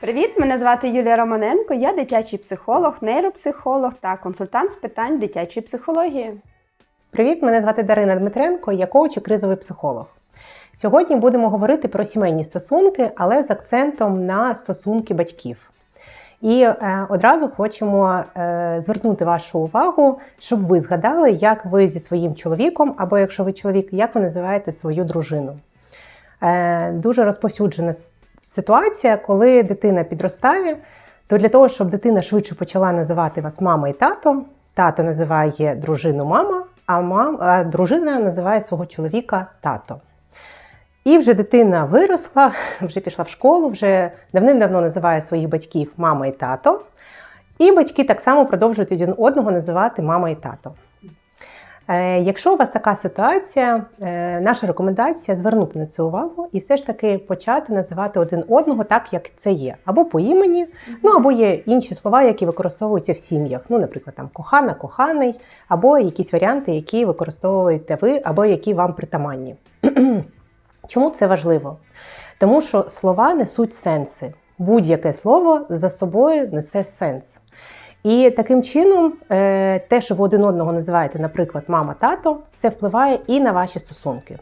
Привіт, мене звати Юлія Романенко. Я дитячий психолог, нейропсихолог та консультант з питань дитячої психології. Привіт, мене звати Дарина Дмитренко, я коуч і кризовий психолог. Сьогодні будемо говорити про сімейні стосунки, але з акцентом на стосунки батьків. І е, одразу хочемо е, звернути вашу увагу, щоб ви згадали, як ви зі своїм чоловіком, або якщо ви чоловік, як ви називаєте свою дружину. Е, дуже розповсюджена ситуація, коли дитина підростає, то для того, щоб дитина швидше почала називати вас мама і тато, тато називає дружину мама, а, мам, а дружина називає свого чоловіка тато. І вже дитина виросла, вже пішла в школу, вже давним-давно називає своїх батьків мама і тато. І батьки так само продовжують один одного називати мама і тато. Е, Якщо у вас така ситуація, е, наша рекомендація звернути на це увагу і все ж таки почати називати один одного так, як це є, або по імені, ну або є інші слова, які використовуються в сім'ях. Ну, наприклад, там кохана, коханий, або якісь варіанти, які використовуєте ви, або які вам притаманні. Чому це важливо? Тому що слова несуть сенси. Будь-яке слово за собою несе сенс. І таким чином, е, те, що ви один одного називаєте, наприклад, мама, тато, це впливає і на ваші стосунки.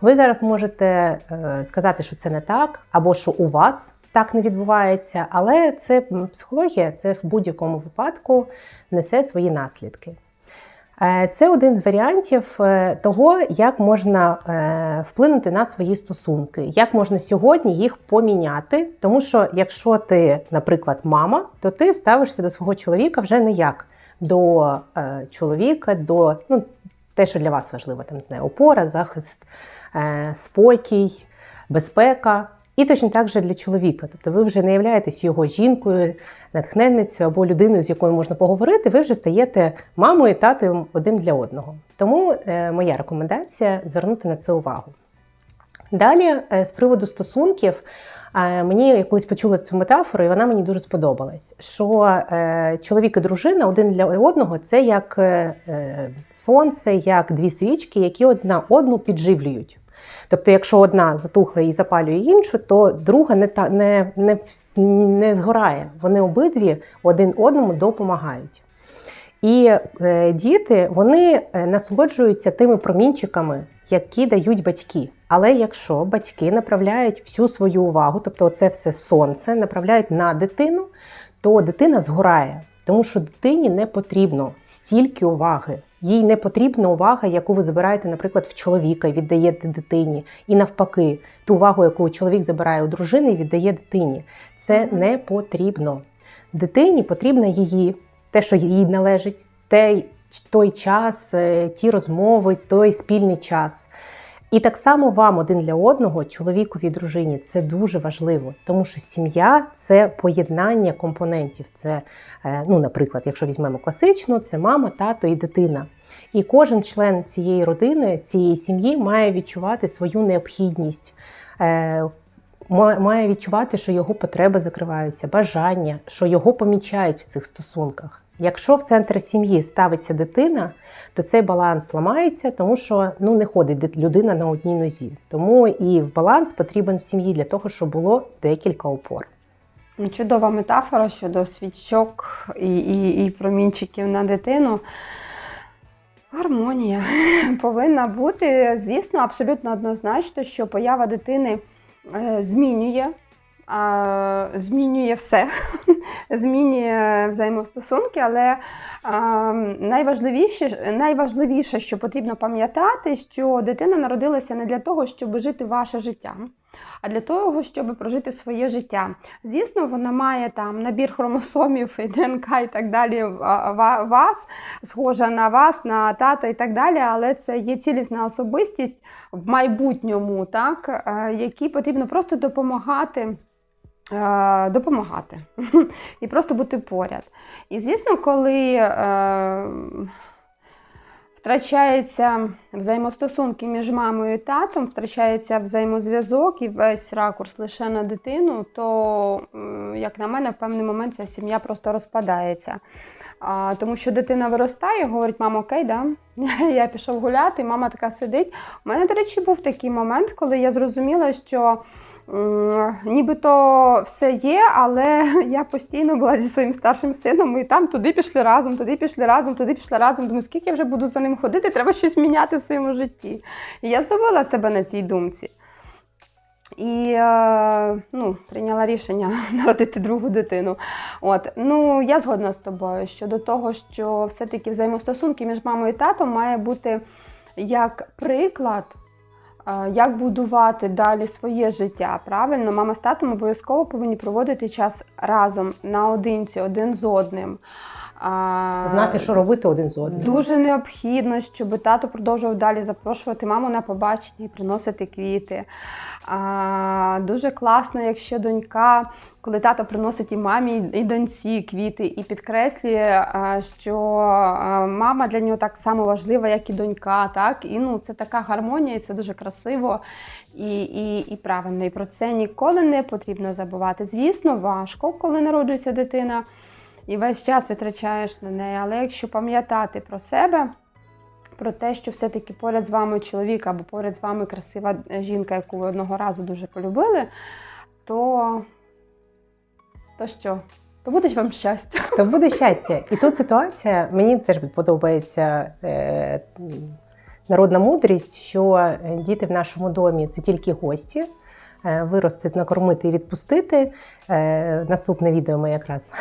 Ви зараз можете е, сказати, що це не так, або що у вас так не відбувається, але це психологія, це в будь-якому випадку несе свої наслідки. Е, Це один з варіантів е, того, як можна е, вплинути на свої стосунки, як можна сьогодні їх поміняти. Тому що якщо ти, наприклад, мама, то ти ставишся до свого чоловіка вже не як до чоловіка, до ну, те, що для вас важливо, там не знаю, опора, захист, спокій, безпека. І точно так же для чоловіка. Тобто ви вже не являєтесь його жінкою, натхненницею або людиною, з якою можна поговорити, ви вже стаєте мамою татою один для одного. Тому е, моя рекомендація звернути на це увагу. Далі, е, з приводу стосунків, е, мені я колись почула цю метафору, і вона мені дуже сподобалась. Що чоловік і дружина один для одного це як сонце, як дві свічки, які одна одну підживлюють. Тобто, якщо одна затухла і запалює іншу, то друга не, та, не, не, не згорає. Вони обидві один одному допомагають. І е, діти вони е, насолоджуються тими промінчиками, які дають батьки. Але якщо батьки направляють всю свою увагу, тобто це все сонце, направляють на дитину, то дитина згорає, тому що дитині не потрібно стільки уваги. Їй не потрібна увага, яку ви забираєте, наприклад, в чоловіка і віддаєте дитині. І навпаки, ту увагу, яку чоловік забирає у дружини і віддає дитині. Це не потрібно. Дитині потрібна її, те, що їй належить, той, той час, е, ті розмови, той спільний час. І так само вам один для одного, чоловікові дружині, це дуже важливо, тому що сім'я це поєднання компонентів. Це, е, ну, наприклад, якщо візьмемо класично, це мама, тато і дитина. І кожен член цієї родини, цієї сім'ї має відчувати свою необхідність, е, ма- має відчувати, що його потреби закриваються, бажання, що його помічають в цих стосунках. Якщо в центр сім'ї ставиться дитина, то цей баланс ламається, тому що ну не ходить людина на одній нозі. Тому і в баланс потрібен в сім'ї для того, щоб було декілька опор. Чудова метафора щодо свічок і, і, і промінчиків на дитину. Гармонія повинна бути, звісно, абсолютно однозначно, що поява дитини е, змінює. Змінює все, змінює взаємостосунки, але найважливіше, найважливіше, що потрібно пам'ятати, що дитина народилася не для того, щоб жити ваше життя, а для того, щоб прожити своє життя. Звісно, вона має там набір хромосомів і ДНК і так далі ва- ва- вас, схожа на вас, на тата і так далі, але це є цілісна особистість в майбутньому, так, е, якій потрібно просто допомагати. Е, Допомагати і просто бути поряд. І звісно, коли е, втрачаються взаємостосунки між мамою і татом, втрачається взаємозв'язок і весь ракурс лише на дитину, то, як на мене, в певний момент ця сім'я просто розпадається. Тому що дитина виростає, говорить, мама, окей, да? Я пішов гуляти, мама така сидить. У мене, до речі, був такий момент, коли я зрозуміла, що м, нібито все є, але я постійно була зі своїм старшим сином, і там туди пішли разом, туди пішли разом, туди пішли разом. Думаю, скільки я вже буду за ним ходити, треба щось міняти в своєму житті. І я здобула себе на цій думці. І е, ну, прийняла рішення народити другу дитину. От ну я згодна з тобою щодо того, що все-таки взаємостосунки між мамою і татом має бути як приклад, е, як будувати далі своє життя. Правильно, мама з татом обов'язково повинні проводити час разом наодинці, один з одним. А, Знати, що робити один з одним. Дуже необхідно, щоб тато продовжував далі запрошувати маму на побачення і приносити квіти. А, дуже класно, якщо донька, коли тато приносить і мамі, і доньці квіти, і підкреслює, що мама для нього так само важлива, як і донька. Так? І ну, це така гармонія, і це дуже красиво і, і, і правильно. І про це ніколи не потрібно забувати. Звісно, важко, коли народжується дитина і весь час витрачаєш на неї. Але якщо пам'ятати про себе, про те, що все-таки поряд з вами чоловік або поряд з вами красива жінка, яку ви одного разу дуже полюбили, то, то що? То буде вам щастя. То буде щастя. І тут ситуація, мені теж подобається е, народна мудрість, що е, діти в нашому домі це тільки гості. Е, Виростити, накормити і відпустити. Е, наступне відео ми якраз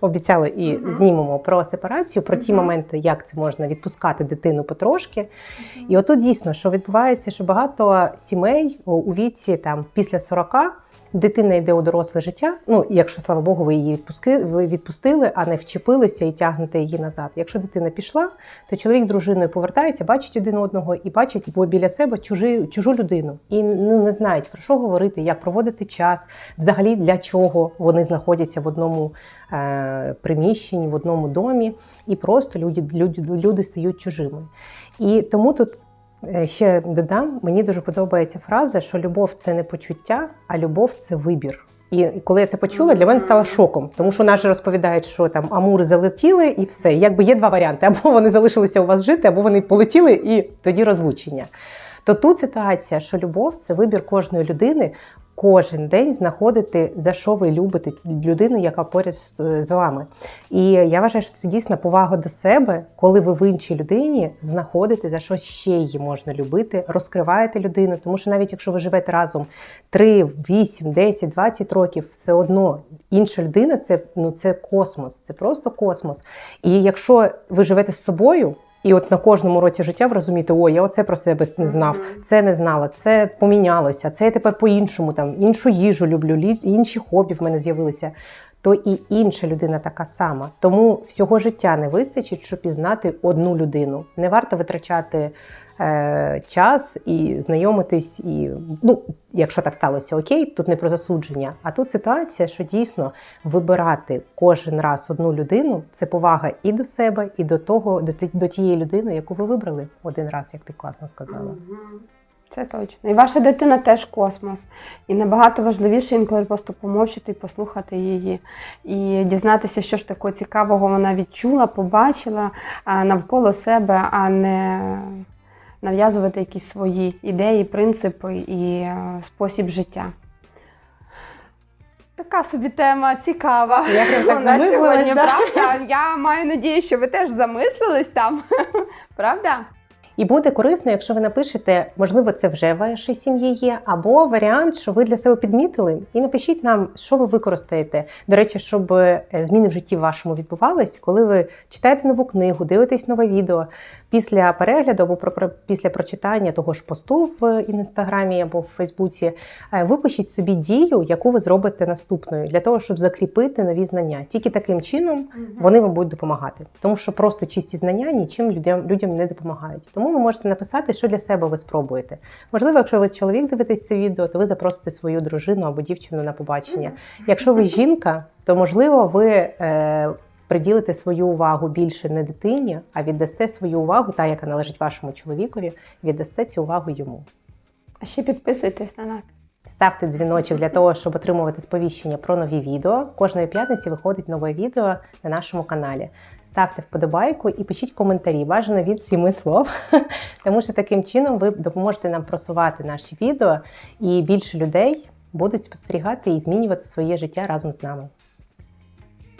обіцяли і Мгм. знімемо про сепарацію, про ті Мгм. моменти, як це можна відпускати дитину потрошки. І отут дійсно, що відбувається, що багато сімей у- у віці там після 40 дитина йде у доросле життя. Ну, якщо слава Богу, ви її відпустили, а не вчепилися і тягнете її назад. Якщо дитина пішла, то чоловік з дружиною повертається, бачить один одного і бачить біля себе чужи, чужу людину. І ну, не знають про що говорити, як проводити час, взагалі для чого вони знаходяться в одному е, приміщенні, в одному домі, і просто люди, люди, люди стають чужими. І тому тут ще додам, мені дуже подобається фраза, що любов це не почуття, а любов це вибір. І коли я це почула, для мене стало шоком, тому що наші розповідають, що там амури залетіли і все. Якби є два варіанти: або вони залишилися у вас жити, або вони полетіли, і тоді розлучення. То тут ситуація, що любов це вибір кожної людини. Кожен день знаходити за що ви любите людину, яка поряд з- з вами. І я вважаю, що це дійсно повага до себе, коли ви в іншій людині знаходите за що ще її можна любити, розкриваєте людину. Тому що навіть якщо ви живете разом 3, 8, 10, 20 років, все одно інша людина це, ну, це космос, це просто космос. І якщо ви живете з собою. І от на кожному році життя ви розумієте, о, я оце про себе не знав, це не знала, це помінялося, це я тепер по-іншому, там іншу їжу люблю, інші хобі в мене з'явилися. То і інша людина така сама. Тому всього життя не вистачить, щоб пізнати одну людину. Не варто витрачати е, час і знайомитись, і ну, якщо так сталося, окей, тут не про засудження. А тут ситуація, що дійсно вибирати кожен раз одну людину це повага і до себе, і до того, до, до тієї людини, яку ви вибрали один раз, як ти класно сказала. Це точно. І ваша дитина теж космос. І набагато важливіше інколи просто помовчати і послухати її, і дізнатися, що ж такого цікавого вона відчула, побачила навколо себе, а не нав'язувати якісь свої ідеї, принципи і е, спосіб життя. Така собі тема цікава. Я так У нас сьогодні, да? правда? Я маю надію, що ви теж замислились там. Правда? І буде корисно, якщо ви напишете, можливо, це вже в вашій сім'ї є, або варіант, що ви для себе підмітили, і напишіть нам, що ви використаєте. До речі, щоб е, зміни в житті вашому відбувались, коли ви читаєте нову книгу, дивитесь нове відео після перегляду або після прочитання того ж посту в інстаграмі або в Фейсбуці, е, випишіть собі дію, яку ви зробите наступною, для того, щоб закріпити нові знання. Тільки таким чином вони вам будуть допомагати. Тому що просто чисті знання нічим людям, людям не допомагають. Тому ви можете написати, що для себе ви спробуєте. Можливо, якщо ви чоловік дивитесь це відео, то ви запросите свою дружину або дівчину на побачення. Якщо ви жінка, то можливо ви е, приділите свою увагу більше не дитині, а віддасте свою увагу, та яка належить вашому чоловікові, віддасте цю увагу йому. А ще підписуйтесь на нас. Ставте дзвіночок для того, щоб отримувати сповіщення про нові відео. Кожної п'ятниці виходить нове відео на нашому каналі. ставте вподобайку і пишіть коментарі, бажано від сіми слов, тому що таким чином ви допоможете нам просувати наші відео, і більше людей будуть спостерігати і змінювати своє життя разом з нами.